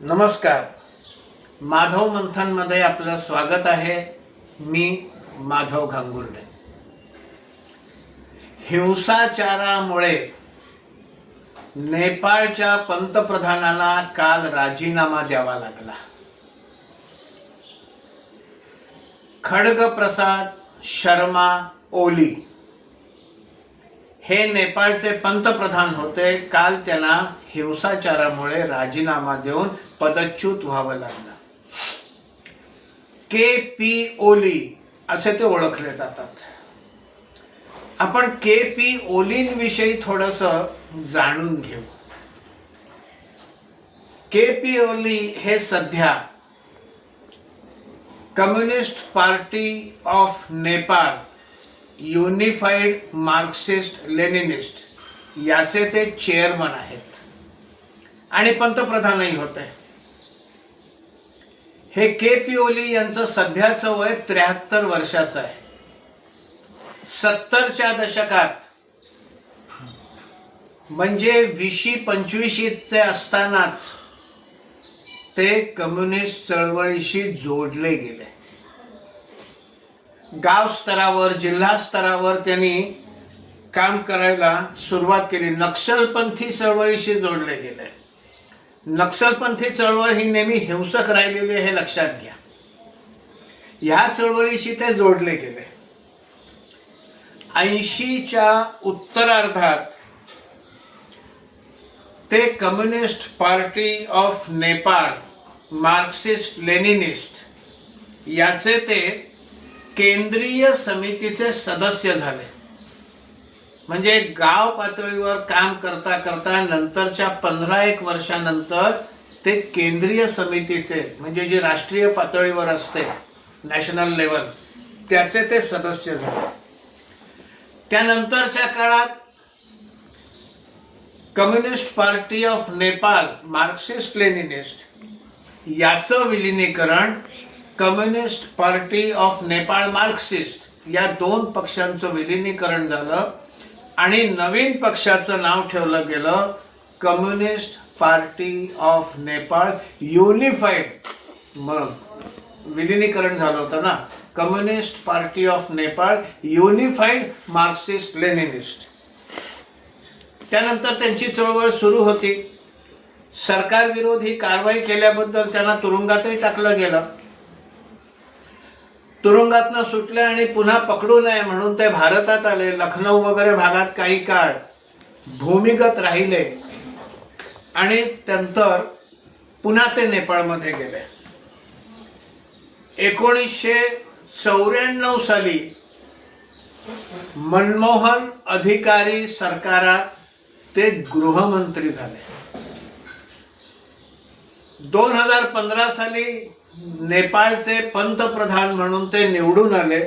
नमस्कार. माधव मंथनमध्ये आपलं स्वागत आहे. मी माधव गांगुर्डे. हिंसाचारामुळे नेपाळच्या पंतप्रधानाला काल राजीनामा द्यावा लागला. खडगप्रसाद शर्मा ओली. हे नेपाळचे पंतप्रधान होते. काल त्यांना हिंसाचारामुळे राजीनामा देऊन पदच्युत व्हावं लागलं. के पी ओली असे ते ओळखले जातात. आपण के पी ओलींविषयी थोडस जाणून घेऊ. के पी ओली हे सध्या communist party of Nepal unified Marxist Leninist याचे ते चेअरमन आहेत. आणि पंतप्रधानही होते. हे के पी ओली यांचं सध्याचं वय त्र्याहत्तर वर्षाचं आहे. सत्तरच्या दशकात म्हणजे विशी पंचवीशीचे असतानाच ते कम्युनिस्ट चळवळीशी जोडले गेले. गाव स्तरावर जिल्हा स्तरावर त्यांनी काम करायला सुरुवात केली. नक्षलपंथी चळवळीशी जोडले गेले. नक्षलपंथी चळवळ ही नेहमी हिंसक राहिलेली आहे हे लक्षात घ्या. ह्या चळवळीशी ते जोडले गेले. ऐंशीच्या उत्तरार्धात ते communist party of Nepal Marxist Leninist याचे ते केंद्रीय समितीचे सदस्य झाले. म्हणजे गाव पातळीवर काम करता करता नंतरच्या पंधरा एक वर्षानंतर ते केंद्रीय समितीचे म्हणजे जे राष्ट्रीय पातळीवर असते नॅशनल लेवल त्याचे ते सदस्य झाले. त्यानंतरच्या काळात communist party of Nepal Marxist Leninist याचं विलिनीकरण communist party of Nepal Marxist या दोन पक्षांचं विलिनीकरण झालं आणि नवीन पक्षाचं नाव ठेवलं गेलं communist party of Nepal unified. मग विलिनीकरण झालं होतं ना. Communist party of Nepal unified Marxist Leninist. त्यानंतर त्यांची चळवळ सुरू होती. सरकार ही कारवाई केल्याबद्दल त्यांना तुरुंगातही टाकलं गेलं. तुरुंगातनं सुटले आणि पुन्हा पकडू नये म्हणून ते भारतात आले. लखनौ वगैरे भागात काही काळ भूमिगत राहिले आणि नंतर पुन्हा ते नेपाळमध्ये गेले. एकोणीसशे चौऱ्याण्णव साली मनमोहन अधिकारी सरकारात ते गृहमंत्री झाले. दोन हजार पंधरा साली नेपाळचे पंतप्रधान म्हणून ते निवडून आले.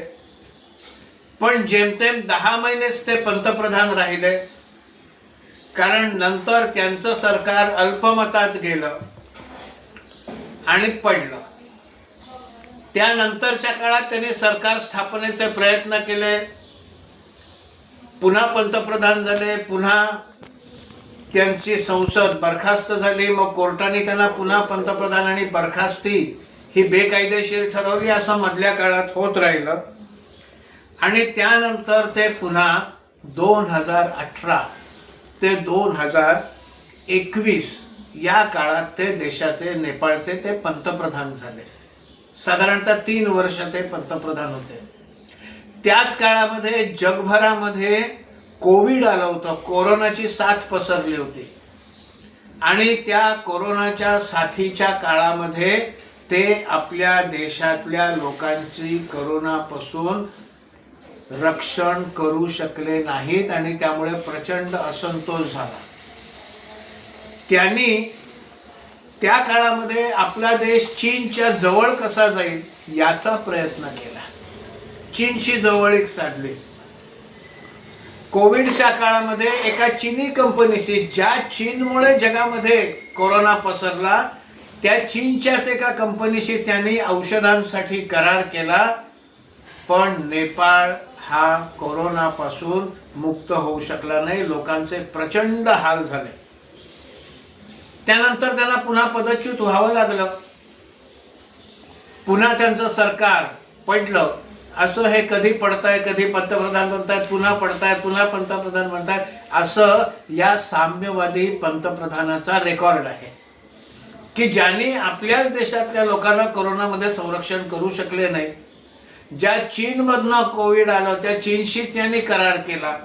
पण जेमतेम दहा महिनेच ते पंतप्रधान राहिले. कारण नंतर त्यांचं सरकार अल्पमतात गेलं आणि पडलं. त्यानंतरच्या काळात त्यांनी सरकार स्थापनेचे प्रयत्न केले. पुन्हा पंतप्रधान झाले पुन्हा त्यांची संसद बरखास्त झाली. मग कोर्टाने त्यांना पुन्हा पंतप्रधान आणि बरखास्ती ही बेकायदेशीर ठरवली असं मधल्या काळात होत राहिलं. आणि त्यानंतर ते पुन्हा दोन हजार अठरा ते दोन हजार एकवीस या काळात ते देशाचे नेपाळचे ते पंतप्रधान झाले. साधारणतः तीन वर्ष ते पंतप्रधान होते. त्याच काळामध्ये जगभरामध्ये कोविड आलं होतं. कोरोनाची साथ पसरली होती. आणि त्या कोरोनाच्या साथीच्या काळामध्ये ते आपल्या देशातल्या लोकांची करोनापासून रक्षण करू शकले नाहीत आणि त्यामुळे प्रचंड असंतोष झाला. त्यांनी त्या काळामध्ये आपला देश चीनच्या जवळ कसा जाईल याचा प्रयत्न केला. चीनशी जवळीक साधली. कोविडच्या काळामध्ये एका चीनी कंपनीशी ज्या चीनमुळे जगामध्ये कोरोना पसरला त्या चीनच्याच एका कंपनीशी त्यांनी औषधांसाठी करार केला. पण नेपाळ हा कोरोनापासून मुक्त होऊ शकला नाही. लोकांचे प्रचंड हाल झाले. त्यानंतर त्यांना पुन्हा पदच्युत व्हावं लागलं. पुन्हा त्यांचं सरकार पडलं. असं हे कधी पडताय कधी पंतप्रधान बनतायत पुन्हा पडताय पुन्हा पंतप्रधान बनतायत असं या साम्यवादी पंतप्रधानाचा रेकॉर्ड आहे. की ज्यांनी आपल्याच देशातल्या लोकांना कोरोनामध्ये संरक्षण करू शकले नाही ज्या चीनमधनं कोविड आलं त्या चीनशीच यांनी करार केला.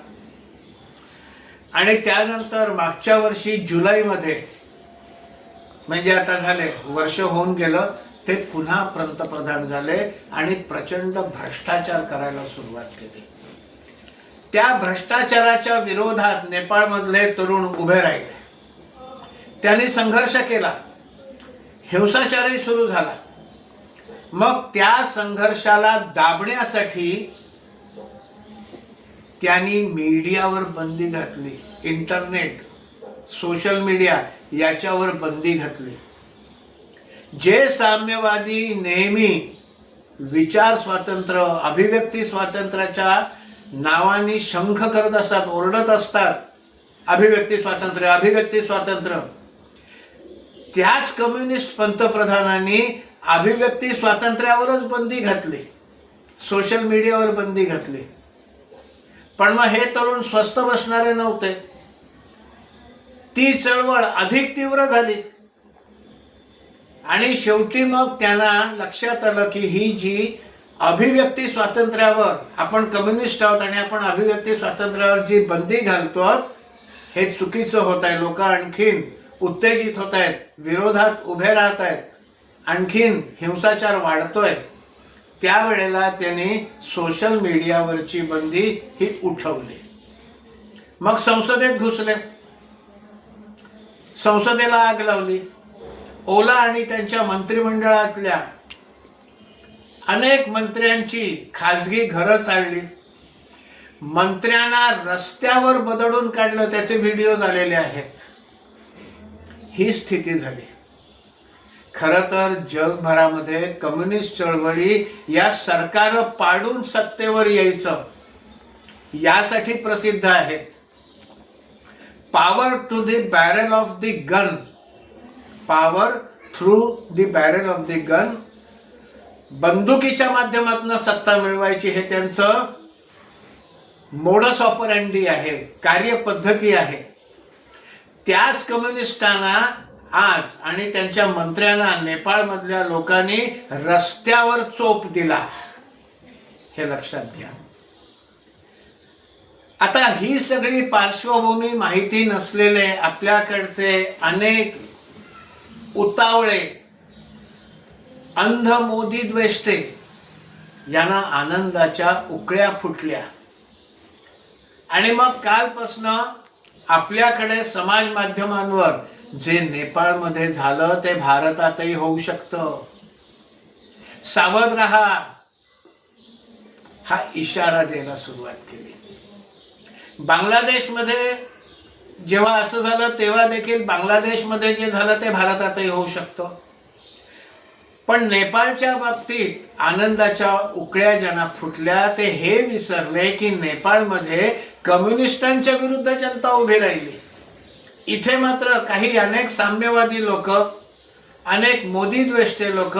आणि त्यानंतर मागच्या वर्षी जुलैमध्ये म्हणजे आता झाले वर्ष होऊन गेलं ते पुन्हा पंतप्रधान झाले आणि प्रचंड भ्रष्टाचार करायला सुरुवात केली. त्या भ्रष्टाचाराच्या विरोधात नेपाळमधले तरुण उभे राहिले. त्यांनी संघर्ष केला. हिंसाचारही सुरू झाला. मग त्या संघर्षाला दाबण्यासाठी त्यांनी मीडियावर बंदी घातली. इंटरनेट सोशल मीडिया याच्यावर बंदी घातली. जे साम्यवादी नेहमी विचार स्वातंत्र्य अभिव्यक्ती स्वातंत्र्याच्या नावाने शंख करत असतात ओरडत असतात अभिव्यक्ती स्वातंत्र्य अभिव्यक्ती स्वातंत्र्य. त्याच कम्युनिस्ट पंतप्रधानांनी अभिव्यक्ती स्वातंत्र्यावरच बंदी घातली. सोशल मीडियावर बंदी घातली. पण मग हे तरुण स्वस्त बसणारे नव्हते. ती चळवळ अधिक तीव्र झाली. आणि शेवटी मग त्यांना लक्षात आलं की ही जी अभिव्यक्ती स्वातंत्र्यावर आपण कम्युनिस्ट आहोत आणि आपण अभिव्यक्ती स्वातंत्र्यावर जी बंदी घालतो हे चुकीचं होत आहे. लोक आणखीन उत्तेजित होत आहेत विरोधात उभे राहत आहेत आणखीन हिंसाचार वाढतोय. त्यावेळेला त्यांनी सोशल मीडियावरची बंदी ही उठवली. मग संसदेत घुसले. संसदेला आग लावली. ओला आणि त्यांच्या मंत्रिमंडळातल्या अनेक मंत्र्यांची खाजगी घरं चालली. मंत्र्यांना रस्त्यावर बदडून काढलं त्याचे व्हिडिओ झालेले आहेत. ही स्थिती झाली. खरं तर जगभरामध्ये कम्युनिस्ट चळवळी या सरकार पाडून सत्तेवर यायचं यासाठी प्रसिद्ध आहेत power to the barrel of the gun power through the barrel of the gun बंदुकीच्या माध्यमातून सत्ता मिळवायची हे त्यांचं मोडस ऑपरंडी आहे कार्यपद्धती आहे. त्याच कम्युनिस्टांना आज आणि त्यांच्या मंत्र्यांना नेपाळमधल्या लोकांनी रस्त्यावर चोप दिला. हे लक्षात घ्या. आता ही सगळी पार्श्वभूमी माहिती नसलेले आपल्याकडचे अनेक उतावळे अंध मोदी द्वेष्टे यांना आनंदाच्या उकळ्या फुटल्या. आणि मग कालपासनं आपल्याकडे समाज माध्यमांवर जे नेपाळमध्ये झालं ते भारतातही होऊ शकतं. सावध राहा. हा इशारा द्यायला सुरुवात केली. बांगलादेशमध्ये जेव्हा असं झालं तेव्हा देखील बांगलादेशमध्ये जे झालं ते भारतातही होऊ शकतं. पण नेपाळच्या बाबतीत आनंदाच्या उकळ्या ज्यांना फुटल्या ते हे विसरले की नेपाळमध्ये कम्युनिस्टांच्या विरुद्ध जनता उभी राहिली. इथे मात्र काही अनेक साम्यवादी लोक अनेक मोदी द्वेष्टे लोक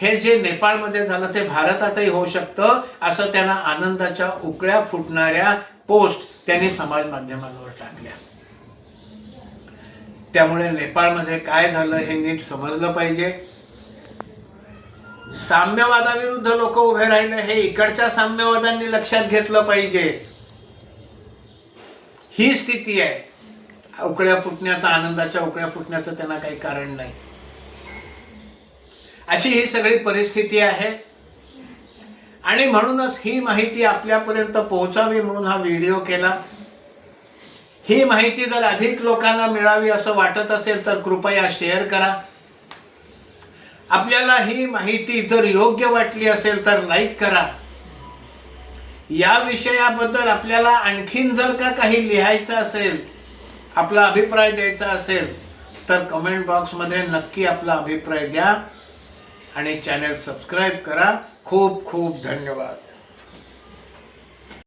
हे जे नेपाळमध्ये झालं ते भारतातही होऊ शकतं असं त्यांना आनंदाच्या उकळ्या फुटणाऱ्या पोस्ट त्यांनी समाज माध्यमांवर टाकल्या. त्यामुळे नेपाळमध्ये काय झालं हे नीट समजलं पाहिजे. साम्यवादाविरुद्ध लोक उभे राहिले हे इकडच्या साम्यवादांनी लक्षात घेतलं पाहिजे. ही स्थिती आहे. उकळ्या फुटण्याचा आनंदाच्या उकळ्या फुटण्याचं त्यांना काही कारण नाही. अशी ही सगळी परिस्थिती आहे. आणि म्हणूनच ही माहिती आपल्यापर्यंत पोहोचावी म्हणून हा व्हिडिओ केला. ही माहिती जर अधिक लोकांना मिळावी असं वाटत असेल तर कृपया शेअर करा. आपल्याला ही माहिती जर योग्य वाटली असेल तर लाईक करा. या विषयाबद्दल आपल्याला आणखीन जर का काही लिहायचं असेल आपला अभिप्राय द्यायचा असेल तर कमेंट बॉक्समध्ये नक्की आपला अभिप्राय द्या आणि चॅनल सबस्क्राईब करा. खूप खूप धन्यवाद.